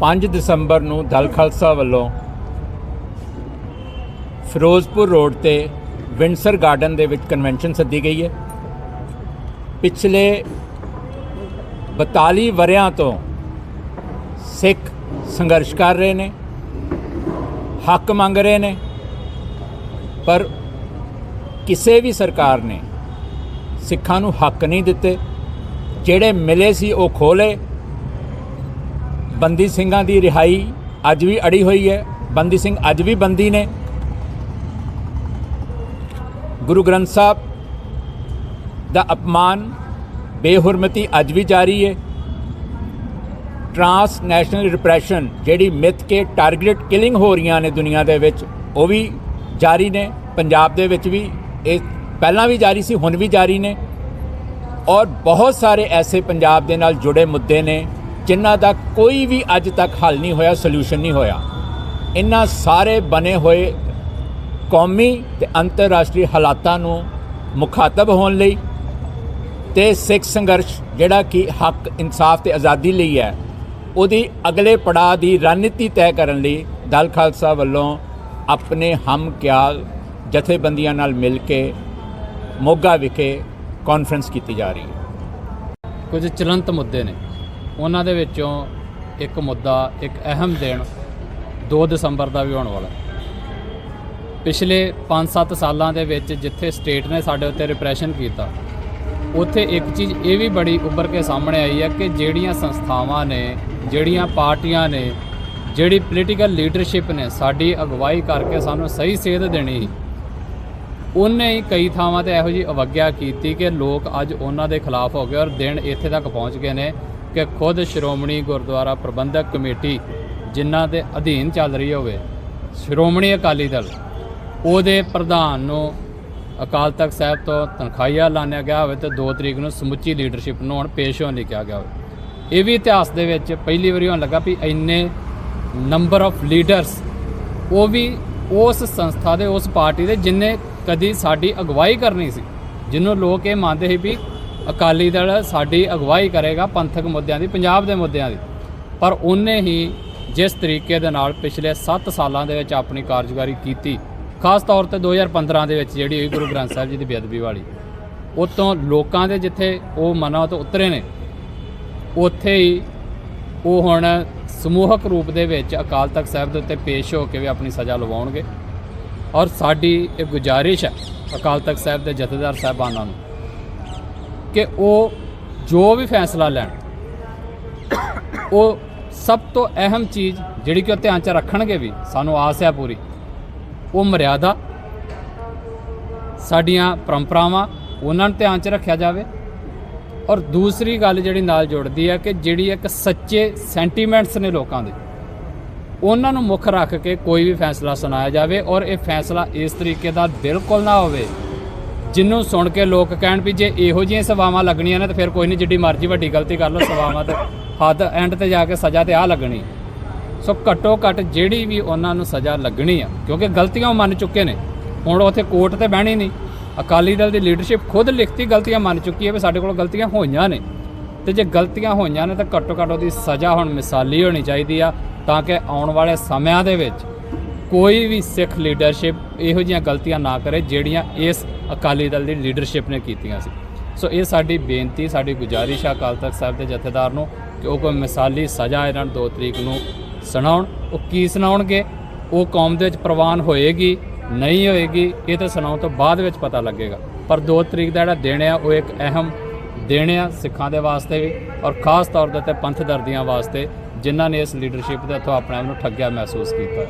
5 ਦਸੰਬਰ ਨੂੰ ਦਲ ਖਾਲਸਾ ਵੱਲੋਂ ਫਿਰੋਜ਼ਪੁਰ ਰੋਡ ਤੇ ਵਿੰਡਸਰ ਗਾਰਡਨ ਦੇ ਵਿੱਚ ਕਨਵੈਨਸ਼ਨ ਸੱਦੀ ਗਈ ਹੈ। ਪਿਛਲੇ 42 ਵਰਿਆਂ ਤੋਂ ਸਿੱਖ ਸੰਘਰਸ਼ ਕਰ ਰਹੇ ਨੇ, ਹੱਕ ਮੰਗ ਰਹੇ ਨੇ, ਪਰ ਕਿਸੇ ਵੀ ਸਰਕਾਰ ਨੇ ਸਿੱਖਾਂ ਨੂੰ ਹੱਕ ਨਹੀਂ ਦਿੱਤੇ। ਜਿਹੜੇ ਮਿਲੇ ਸੀ ਉਹ ਖੋਲੇ ਬੰਦੀ ਸਿੰਘਾਂ ਦੀ ਰਿਹਾਈ ਅੱਜ ਵੀ ਅੜੀ ਹੋਈ ਹੈ। ਬੰਦੀ ਸਿੰਘ ਅੱਜ ਵੀ ਬੰਦੀ ਨੇ। ਗੁਰੂ ਗ੍ਰੰਥ ਸਾਹਿਬ ਦਾ ਅਪਮਾਨ, ਬੇਹੁਰਮਤੀ ਅੱਜ ਵੀ ਜਾਰੀ ਹੈ। ਟਰਾਂਸ ਨੈਸ਼ਨਲ ਰਿਪਰੈਸ਼ਨ ਜਿਹੜੀ ਮਿੱਥ ਕੇ ਟਾਰਗੇਟ ਕਿਲਿੰਗ ਹੋ ਰਹੀਆਂ ਨੇ ਦੁਨੀਆ ਦੇ ਵਿੱਚ, ਉਹ ਵੀ ਜਾਰੀ ਨੇ। ਪੰਜਾਬ ਦੇ ਵਿੱਚ ਵੀ ਇਹ ਪਹਿਲਾਂ ਵੀ ਜਾਰੀ ਸੀ, ਹੁਣ ਵੀ ਜਾਰੀ ਨੇ। ਔਰ ਬਹੁਤ ਸਾਰੇ ਐਸੇ ਪੰਜਾਬ ਦੇ ਨਾਲ ਜੁੜੇ ਮੁੱਦੇ ਨੇ ਜਿਨ੍ਹਾਂ ਦਾ ਕੋਈ ਵੀ ਅੱਜ ਤੱਕ ਹੱਲ ਨਹੀਂ ਹੋਇਆ ਸੋਲੂਸ਼ਨ ਨਹੀਂ ਹੋਇਆ। ਇਹਨਾਂ ਸਾਰੇ ਬਣੇ ਹੋਏ ਕੌਮੀ ਤੇ ਅੰਤਰਰਾਸ਼ਟਰੀ ਹਾਲਾਤਾਂ ਨੂੰ ਮੁਖਾਤਬ ਹੋਣ ਲਈ ਤੇ ਸਿੱਖ ਸੰਘਰਸ਼, ਜਿਹੜਾ ਕਿ ਹੱਕ, ਇਨਸਾਫ ਤੇ ਆਜ਼ਾਦੀ ਲਈ ਹੈ, ਉਹਦੀ ਅਗਲੇ ਪੜਾਅ ਦੀ ਰਣਨੀਤੀ ਤੈਅ ਕਰਨ ਲਈ ਦਲ ਖਾਲਸਾ ਵੱਲੋਂ ਆਪਣੇ ਹਮ ਕਿਆਲ ਜਥੇਬੰਦੀਆਂ ਨਾਲ ਮਿਲ ਕੇ ਮੋਗਾ ਵਿਖੇ ਕਾਨਫਰੰਸ ਕੀਤੀ ਜਾ ਰਹੀ ਹੈ। ਕੁਝ ਚਲੰਤ ਮੁੱਦੇ ਨੇ। ਉਹਨਾਂ ਦੇ ਵਿੱਚੋਂ ਇੱਕ ਮੁੱਦਾ, ਇੱਕ ਅਹਿਮ ਦਿਨ 2 ਦਸੰਬਰ ਦਾ ਵੀ ਆਉਣ ਵਾਲਾ ਪਿਛਲੇ 5-7 ਸਾਲਾਂ ਦੇ ਵਿੱਚ ਜਿੱਥੇ ਸਟੇਟ ਨੇ ਸਾਡੇ ਉੱਤੇ ਰਿਪਰੈਸ਼ਨ ਕੀਤਾ, ਉੱਥੇ ਇੱਕ ਚੀਜ਼ ਇਹ ਵੀ ਬੜੀ ਉੱਭਰ ਕੇ ਸਾਹਮਣੇ ਆਈ ਹੈ ਕਿ ਜਿਹੜੀਆਂ ਸੰਸਥਾਵਾਂ ਨੇ, ਜਿਹੜੀਆਂ ਪਾਰਟੀਆਂ ਨੇ, ਜਿਹੜੀ ਪੋਲੀਟੀਕਲ ਲੀਡਰਸ਼ਿਪ ਨੇ ਸਾਡੀ ਅਗਵਾਈ ਕਰਕੇ ਸਾਨੂੰ ਸਹੀ ਸੇਧ ਦੇਣੀ ਸੀ, ਉਹਨੇ ਹੀ ਕਈ ਥਾਵਾਂ ਤੇ ਇਹੋ ਜੀ ਅਵਗਿਆ ਕੀਤੀ ਕਿ ਲੋਕ ਅੱਜ ਉਹਨਾਂ ਦੇ ਖਿਲਾਫ ਹੋ ਗਏ ਔਰ ਦਿਨ ਇੱਥੇ ਤੱਕ ਪਹੁੰਚ ਗਏ ਨੇ। ਕਿ ਖੁਦ ਸ਼੍ਰੋਮਣੀ ਗੁਰਦੁਆਰਾ ਪ੍ਰਬੰਧਕ ਕਮੇਟੀ ਜਿਨ੍ਹਾਂ ਦੇ ਅਧੀਨ ਚੱਲ ਰਹੀ ਹੋਵੇ, ਸ਼੍ਰੋਮਣੀ ਅਕਾਲੀ ਦਲ, ਉਹਦੇ ਪ੍ਰਧਾਨ ਨੂੰ ਅਕਾਲ ਤਖਤ ਸਾਹਿਬ ਤੋਂ ਤਨਖਾਹੀਆ ਲਾਣਿਆ ਗਿਆ ਹੋਵੇ ਤੇ 2 ਤਰੀਕ ਨੂੰ ਸਮੁੱਚੀ ਲੀਡਰਸ਼ਿਪ ਨੂੰ ਹੁਣ ਪੇਸ਼ ਹੋਣ ਲਈ ਕਿਹਾ ਗਿਆ ਹੋਵੇ। ਇਹ ਵੀ ਇਤਿਹਾਸ ਦੇ ਵਿੱਚ ਪਹਿਲੀ ਵਾਰੀ ਹੋਣ ਲੱਗਾ ਵੀ ਇੰਨੇ ਨੰਬਰ ਆਫ ਲੀਡਰਸ ਉਹ ਵੀ ਉਸ ਸੰਸਥਾ ਦੇ, ਉਸ ਪਾਰਟੀ ਦੇ ਜਿਨੇ ਕਦੀ ਸਾਡੀ ਅਗਵਾਈ ਕਰਨੀ ਸੀ, ਜਿਹਨੂੰ ਲੋਕ ਇਹ ਮੰਨਦੇ ਸੀ ਵੀ ਅਕਾਲੀ ਦਲ ਸਾਡੀ ਅਗਵਾਈ ਕਰੇਗਾ ਪੰਥਕ ਮੁੱਦਿਆਂ ਦੀ, ਪੰਜਾਬ ਦੇ ਮੁੱਦਿਆਂ ਦੀ। ਪਰ ਉਹਨੇ ਹੀ ਜਿਸ ਤਰੀਕੇ ਦੇ ਨਾਲ ਪਿਛਲੇ 7 ਸਾਲਾਂ ਦੇ ਵਿੱਚ ਆਪਣੀ ਕਾਰਜਕਾਰੀ ਕੀਤੀ, ਖਾਸ ਤੌਰ ਤੇ 2015 ਦੇ ਵਿੱਚ ਜਿਹੜੀ ਹੋਈ ਗੁਰੂ ਗ੍ਰੰਥ ਸਾਹਿਬ ਜੀ ਦੀ ਬੇਅਦਬੀ ਵਾਲੀ। ਉਤੋਂ ਲੋਕਾਂ ਦੇ ਜਿੱਥੇ ਉਹ ਮਨਾਂ ਤੋਂ ਉਤਰੇ ਨੇ, ਉੱਥੇ ਹੀ ਉਹ ਹੁਣ ਸਮੂਹਕ ਰੂਪ ਦੇ ਵਿੱਚ ਅਕਾਲ ਤਖਤ ਸਾਹਿਬ ਦੇ ਉੱਤੇ ਪੇਸ਼ ਹੋ ਕੇ ਵੀ ਆਪਣੀ ਸਜ਼ਾ ਲਵਾਉਣਗੇ। ਔਰ ਸਾਡੀ ਇਹ ਗੁਜ਼ਾਰਿਸ਼ ਹੈ ਅਕਾਲ ਤਖਤ ਸਾਹਿਬ ਦੇ ਜਥੇਦਾਰ ਸਾਹਿਬਾਨਾਂ ਨੂੰ। ਕਿ ਉਹ ਜੋ ਵੀ ਫੈਸਲਾ ਲੈਣ, ਉਹ ਸਭ ਤੋਂ ਅਹਿਮ ਚੀਜ਼ ਜਿਹੜੀ ਕਿ ਉਹ ਧਿਆਨ 'ਚ ਰੱਖਣਗੇ ਵੀ ਸਾਨੂੰ ਆਸ ਹੈ ਪੂਰੀ, ਉਹ ਮਰਿਆਦਾ, ਸਾਡੀਆਂ ਪਰੰਪਰਾਵਾਂ, ਉਹਨਾਂ ਨੂੰ ਧਿਆਨ 'ਚ ਰੱਖਿਆ ਜਾਵੇ। ਔਰ ਦੂਸਰੀ ਗੱਲ ਜਿਹੜੀ ਨਾਲ ਜੁੜਦੀ ਹੈ ਕਿ ਜਿਹੜੀ ਇੱਕ ਸੱਚੇ ਸੈਂਟੀਮੈਂਟਸ ਨੇ ਲੋਕਾਂ ਦੇ, ਉਹਨਾਂ ਨੂੰ ਮੁੱਖ ਰੱਖ ਕੇ ਕੋਈ ਵੀ ਫੈਸਲਾ ਸੁਣਾਇਆ ਜਾਵੇ ਔਰ ਇਹ ਫੈਸਲਾ ਇਸ ਤਰੀਕੇ ਦਾ ਬਿਲਕੁਲ ਨਾ ਹੋਵੇ ਜਿਹਨੂੰ ਸੁਣ ਕੇ ਲੋਕ ਕਹਿਣ ਵੀ ਜੇ ਇਹੋ ਜਿਹੀਆਂ ਸਵਾਵਾਂ ਲੱਗਣੀਆਂ ਨੇ ਤਾਂ ਫਿਰ ਕੋਈ ਨਹੀਂ, ਜਿੱਡੀ ਮਰਜ਼ੀ ਵੱਡੀ ਗਲਤੀ ਕਰ ਲਓ, ਸਵਾਵਾਂ ਤੇ ਹੱਦ ਐਂਡ ਤੇ ਜਾ ਕੇ ਸਜ਼ਾ ਤੇ ਆ ਲੱਗਣੀ। ਸੋ ਘੱਟੋ ਘੱਟ ਜਿਹੜੀ ਵੀ ਉਹਨਾਂ ਨੂੰ ਸਜ਼ਾ ਲੱਗਣੀ ਆ, ਕਿਉਂਕਿ ਗਲਤੀਆਂ ਉਹ ਮੰਨ ਚੁੱਕੇ ਨੇ। ਹੁਣ ਉੱਥੇ ਕੋਰਟ ਤੇ ਬਹਿਣੀ ਨਹੀਂ। ਅਕਾਲੀ ਦਲ ਦੀ ਲੀਡਰਸ਼ਿਪ ਖੁਦ ਲਿਖਤੀ ਗਲਤੀਆਂ ਮੰਨ ਚੁੱਕੀ ਹੈ ਵੀ ਸਾਡੇ ਕੋਲ ਗਲਤੀਆਂ ਹੋਈਆਂ ਨੇ। ਤੇ ਜੇ ਗਲਤੀਆਂ ਹੋਈਆਂ ਨੇ ਤਾਂ ਘੱਟੋ ਘੱਟ ਉਹਦੀ ਸਜ਼ਾ ਹੁਣ ਮਿਸਾਲੀ ਹੋਣੀ ਚਾਹੀਦੀ ਆ, ਤਾਂ ਕਿ ਆਉਣ ਵਾਲੇ ਸਮਿਆਂ ਦੇ ਵਿੱਚ ਕੋਈ ਵੀ ਸਿੱਖ ਲੀਡਰਸ਼ਿਪ ਇਹੋ ਜਿਹੀਆਂ ਗਲਤੀਆਂ ਨਾ ਕਰੇ, ਜਿਹੜੀਆਂ ਇਸ ਅਕਾਲੀ ਦਲ ਦੀ ਲੀਡਰਸ਼ਿਪ ਨੇ ਕੀਤੀਆਂ ਸੀ। ਸੋ ਇਹ ਸਾਡੀ ਬੇਨਤੀ, ਸਾਡੀ ਗੁਜ਼ਾਰਿਸ਼ ਆ ਅਕਾਲ ਤਖਤ ਸਾਹਿਬ ਦੇ ਜਥੇਦਾਰ ਨੂੰ ਕਿ ਉਹ ਕੋਈ ਮਿਸਾਲੀ ਸਜ਼ਾ ਇਹਨਾਂ ਨੂੰ 2 ਤਰੀਕ ਨੂੰ ਸੁਣਾਉਣ। ਉਹ ਕੀ ਸੁਣਾਉਣਗੇ? ਉਹ ਕੌਮ ਦੇ ਵਿੱਚ ਪ੍ਰਵਾਨ ਹੋਏਗੀ, ਨਹੀਂ ਹੋਏਗੀ, ਇਹ ਤਾਂ ਸੁਣਾਉਣ ਤੋਂ ਬਾਅਦ ਵਿੱਚ ਪਤਾ ਲੱਗੇਗਾ। ਪਰ 2 ਤਰੀਕ ਦਾ ਜਿਹੜਾ ਦਿਨ ਆ, ਉਹ ਇੱਕ ਅਹਿਮ ਦਿਨ ਆ ਸਿੱਖਾਂ ਦੇ ਵਾਸਤੇ ਵੀ ਔਰ ਖਾਸ ਤੌਰ ਦੇ ਉੱਤੇ ਪੰਥ ਦਰਦੀਆਂ ਵਾਸਤੇ, ਜਿਨ੍ਹਾਂ ਨੇ ਇਸ ਲੀਡਰਸ਼ਿਪ ਦੇ ਹੱਥੋਂ ਆਪਣੇ ਆਪ ਨੂੰ ਠੱਗਿਆ ਮਹਿਸੂਸ ਕੀਤਾ।